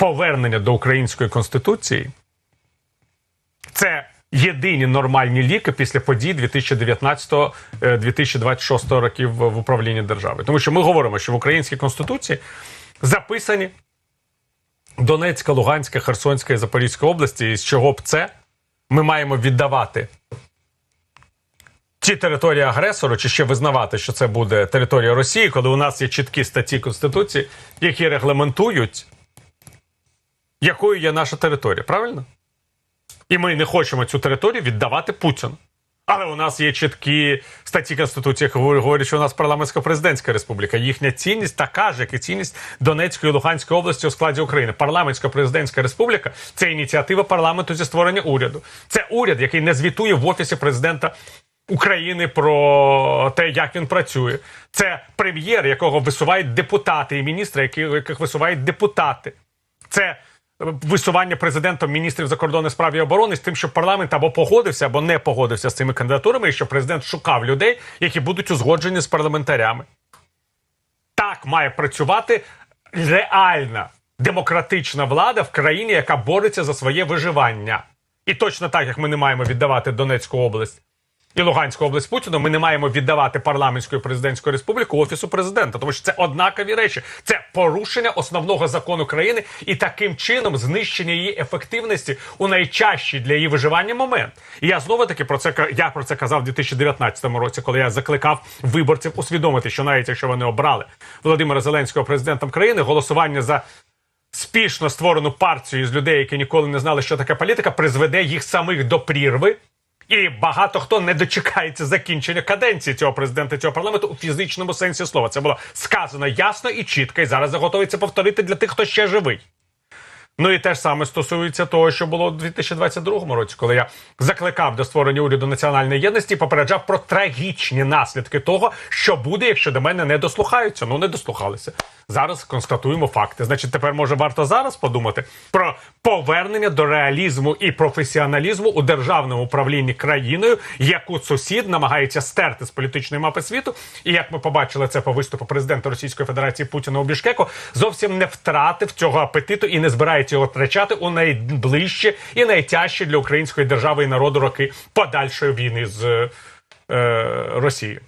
повернення до української конституції це єдині нормальні ліки після подій 2019-2026 років в управлінні держави. Тому що ми говоримо, що в українській конституції записані Донецька, Луганська, Херсонська і Запорізька області, і з чого б це ми маємо віддавати ті території агресору, чи ще визнавати, що це буде територія Росії, коли у нас є чіткі статті Конституції, які регламентують, якою є наша територія, правильно? І ми не хочемо цю територію віддавати Путіну. Але у нас є чіткі статті Конституції, які говорять, що у нас парламентсько-президентська республіка. Їхня цінність така ж, як і цінність Донецької і Луганської області у складі України. Парламентсько-президентська республіка це ініціатива парламенту зі створення уряду. Це уряд, який не звітує в офісі президента України про те, як він працює. Це прем'єр, якого висувають депутати, і міністри, яких висувають депутати. Це висування президентом міністрів закордонних справ і оборони з тим, що парламент або погодився, або не погодився з цими кандидатурами, і що президент шукав людей, які будуть узгоджені з парламентарями. Так має працювати реальна демократична влада в країні, яка бореться за своє виживання. І точно так, як ми не маємо віддавати Донецьку область і Луганську область Путіну, ми не маємо віддавати парламентську і президентську республіку офісу президента, тому що це однакові речі. Це порушення основного закону країни і таким чином знищення її ефективності у найчащий для її виживання момент. І я знову таки про це я про це казав у 2019 році, коли я закликав виборців усвідомити, що навіть якщо вони обрали Володимира Зеленського президентом країни, голосування за спішно створену партію з людей, які ніколи не знали, що таке політика, призведе їх самих до прірви. І багато хто не дочекається закінчення каденції цього президента цього парламенту у фізичному сенсі слова. Це було сказано ясно і чітко, і зараз готується повторити для тих, хто ще живий. Ну і те ж саме стосується того, що було у 2022 році, коли я закликав до створення уряду національної єдності і попереджав про трагічні наслідки того, що буде, якщо до мене не дослухаються. Ну не дослухалися. Зараз констатуємо факти. Значить, тепер може варто зараз подумати про повернення до реалізму і професіоналізму у державному управлінні країною, яку сусід намагається стерти з політичної мапи світу. І як ми побачили це по виступу президента Російської Федерації Путіна у Бішкеку, зовсім не втратив цього апетиту і не збирається його втрачати у найближчі і найтяжчі для української держави і народу роки подальшої війни з е, Росією.